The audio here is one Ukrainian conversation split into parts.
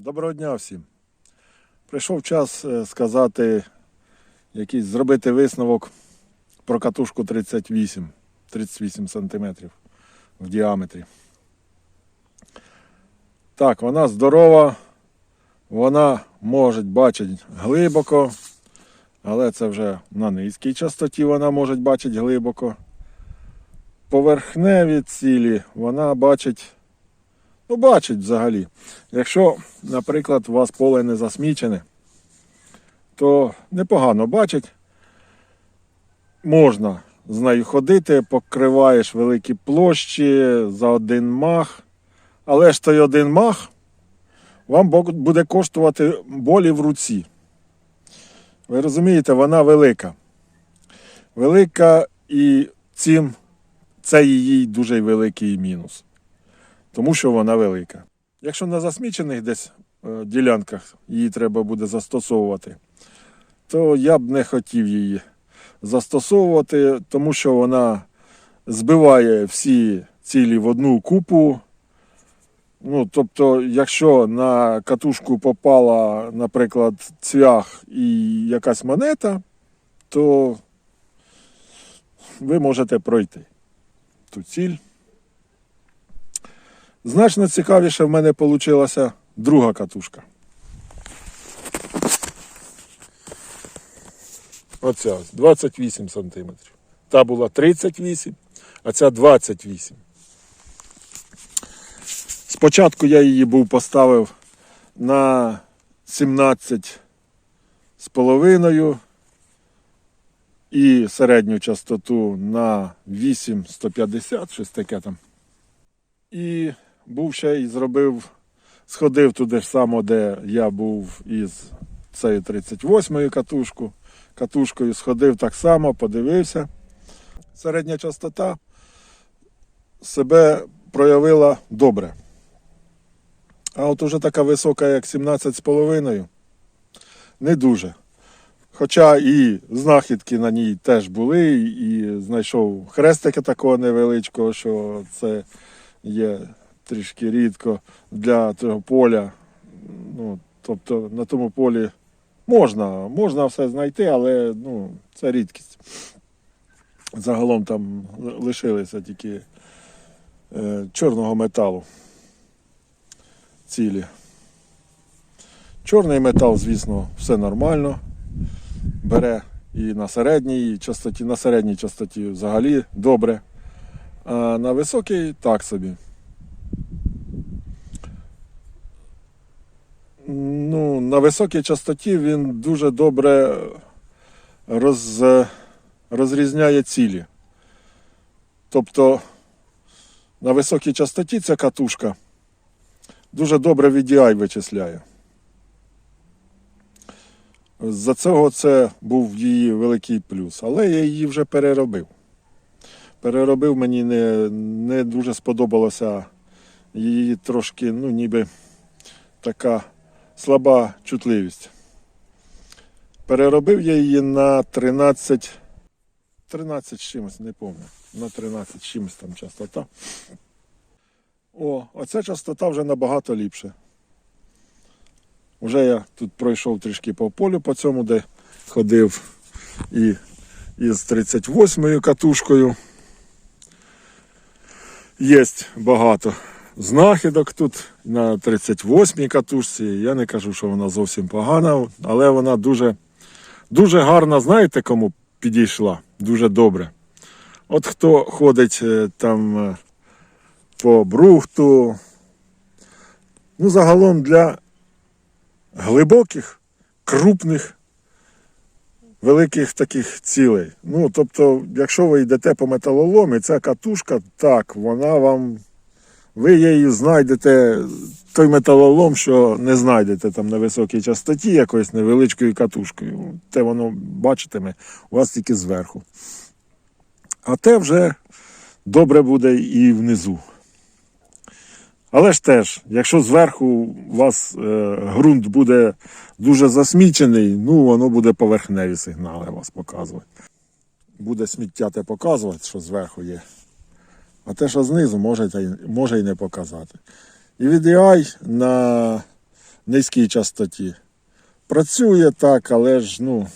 Доброго дня всім. Прийшов час е, сказати, якийсь зробити висновок про катушку 38, 38 см в діаметрі. Так, вона здорова, вона може бачити глибоко, але це вже на низькій частоті вона може бачити глибоко. Поверхневі цілі вона бачить Ну, бачить взагалі. Якщо, наприклад, у вас поле не засмічене, то непогано бачить. Можна з нею ходити, покриваєш великі площі за один мах. Але ж той один мах вам буде коштувати болі в руці. Ви розумієте, вона велика. Велика і цим це її дуже великий мінус тому що вона велика. Якщо на засмічених десь е, ділянках її треба буде застосовувати, то я б не хотів її застосовувати, тому що вона збиває всі цілі в одну купу. Ну, тобто, якщо на катушку попала, наприклад, цвях і якась монета, то ви можете пройти ту ціль. Значно цікавіше в мене вийшла друга катушка. Оця ось 28 см. Та була 38, а ця 28. Спочатку я її був поставив на 17 з половиною і середню частоту на 8 150, щось таке там. І був ще й зробив, сходив туди ж само, де я був із цією 38-ю катушку, катушкою, сходив так само, подивився. Середня частота себе проявила добре. А от уже така висока, як 17,5, не дуже. Хоча і знахідки на ній теж були, і знайшов хрестика такого невеличкого, що це є трішки рідко для того поля. Ну, тобто на тому полі можна, можна все знайти, але ну, це рідкість. Загалом там лишилися тільки е, чорного металу цілі. Чорний метал, звісно, все нормально. Бере і на середній частоті, на середній частоті взагалі добре. А на високій так собі. Ну, на високій частоті він дуже добре роз, розрізняє цілі. Тобто на високій частоті ця катушка дуже добре VDI вичисляє. За цього це був її великий плюс. Але я її вже переробив переробив, мені не, не дуже сподобалося її трошки, ну, ніби така слаба чутливість. Переробив я її на 13, 13 чимось, не пам'ятаю. На 13 чимось там частота. О, оця частота вже набагато ліпше. Вже я тут пройшов трішки по полю по цьому, де ходив і із 38 катушкою. Є багато знахідок тут на 38-й катушці. Я не кажу, що вона зовсім погана, але вона дуже, дуже гарна, знаєте, кому підійшла? Дуже добре. От хто ходить е, там е, по брухту, ну, загалом для глибоких, крупних, великих таких цілей. Ну, тобто, якщо ви йдете по металоломі, ця катушка, так, вона вам. Ви її знайдете той металолом, що не знайдете там на високій частоті якоюсь невеличкою катушкою. Те воно бачитиме у вас тільки зверху. А те вже добре буде і внизу. Але ж теж, якщо зверху у вас е, ґрунт буде дуже засмічений, ну воно буде поверхневі сигнали вас показувати. Буде сміття те показувати, що зверху є. А те, що знизу, може, може і не показати. І VDI на низькій частоті. Працює так, але ж ну,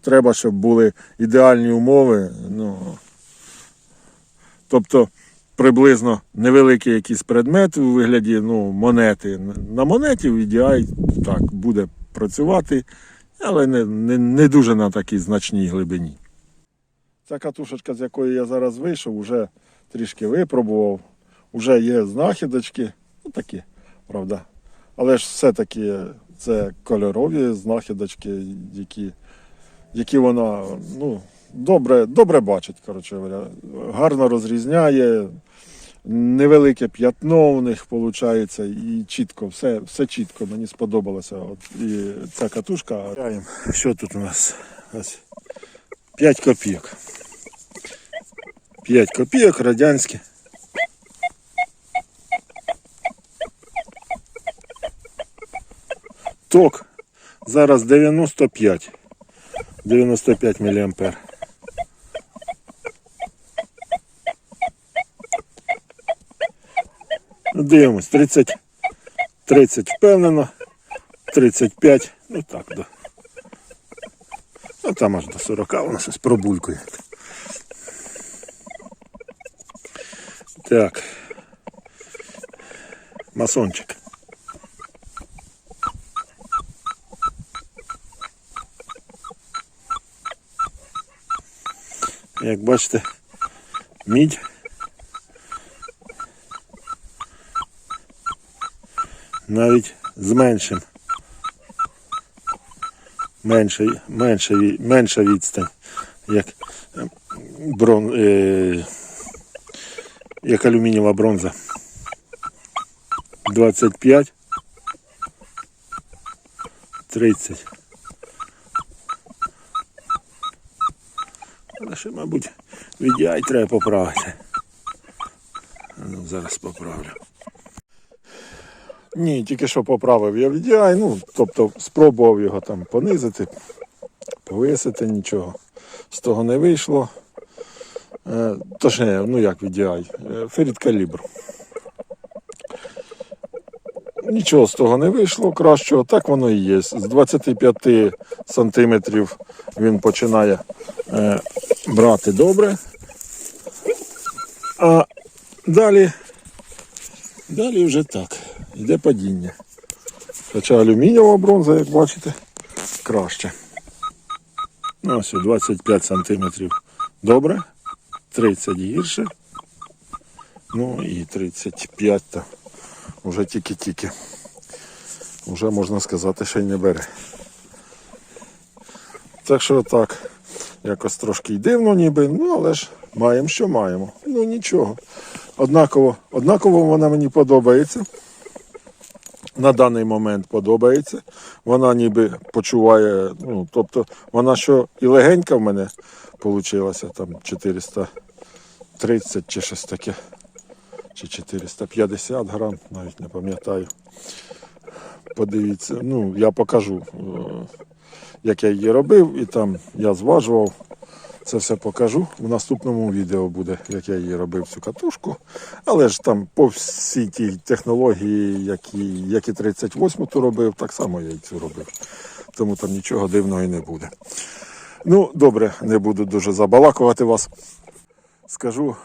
треба, щоб були ідеальні умови. Ну, тобто приблизно невеликий якийсь предмет у вигляді ну, монети. На монеті VDI так буде працювати, але не, не, не дуже на такій значній глибині. Ця катушечка, з якої я зараз вийшов, вже трішки випробував. Уже є знахідочки, ну такі, правда. Але ж все-таки це кольорові знахідочки, які, які вона ну, добре, добре бачить, коротше говоря. Гарно розрізняє, невелике п'ятно у них виходить, і чітко, все, все чітко, мені сподобалося. От, і ця катушка. Що тут у нас? Ось 5 копійок. 5 копійок радянські. Ток зараз 95. 95 мА. Ну, Дивимось, 30, 30 впевнено, 35, ну так, да. Ну там аж до 40 воно щось пробулькує. Так. Масончик. Як бачите, мідь. Навіть з меншим. Менша, менша, менша відстань, як брон, е, як алюмінієва бронза. 25 30 Але ще, мабуть, VDI треба поправити. Ну, зараз поправлю. Ні, тільки що поправив я VDI, ну, тобто спробував його там понизити, повисити, нічого. З того не вийшло. Е, Точніше, ну як VDI, е, феррит калібр. Нічого з того не вийшло кращого, так воно і є. З 25 сантиметрів він починає е, брати добре. А далі, далі вже так, йде падіння. Хоча алюмінієва бронза, як бачите, краще. Ну, ось 25 сантиметрів добре, 30 гірше. Ну і 35 то вже тільки-тільки. Вже можна сказати, що й не бере. Так що так, якось трошки й дивно ніби, ну але ж маємо, що маємо. Ну нічого. Однаково, однаково вона мені подобається. На даний момент подобається. Вона ніби почуває, ну, тобто вона що і легенька в мене вийшла, там 430 чи щось таке чи 450 грам, навіть не пам'ятаю. Подивіться, ну я покажу, е, як я її робив, і там я зважував. Це все покажу. В наступному відео буде, як я її робив цю катушку. Але ж там по всій тій технології, як і 38 ту робив, так само я і цю робив. Тому там нічого дивного і не буде. Ну, добре, не буду дуже забалакувати вас. Скажу,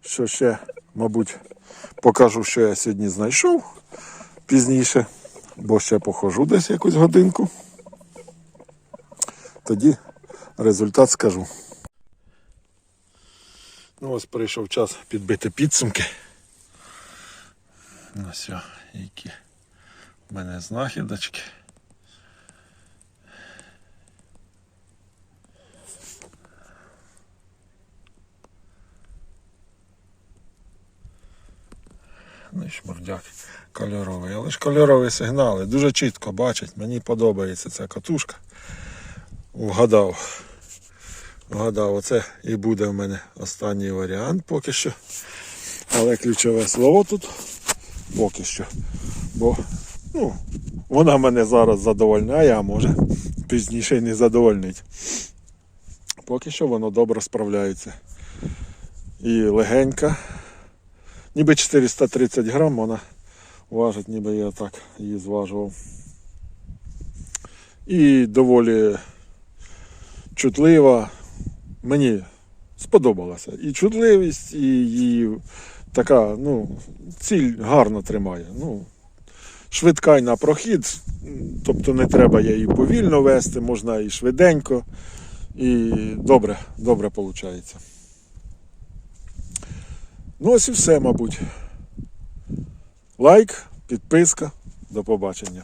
що ще, мабуть, покажу, що я сьогодні знайшов пізніше, бо ще похожу десь якусь годинку. Тоді результат скажу. Ну ось прийшов час підбити підсумки. Ну все, які в мене знахідочки. І шмурдяк кольоровий. Але ж кольорові сигнали. Дуже чітко бачить. Мені подобається ця катушка. Вгадав. Вгадав, оце і буде в мене останній варіант поки що. Але ключове слово тут поки що. Бо ну, вона мене зараз задовольняє, а може пізніше й не задовольнить. Поки що воно добре справляється. І легенька. Ніби 430 грам вона Важить, ніби я так її зважував. І доволі чутлива. Мені сподобалася. І чутливість, і її така, ну, ціль гарно тримає. Ну, швидка й на прохід, тобто не треба її повільно вести, можна і швиденько. І добре, добре виходить. Ну, ось і все, мабуть. Лайк, підписка. До побачення.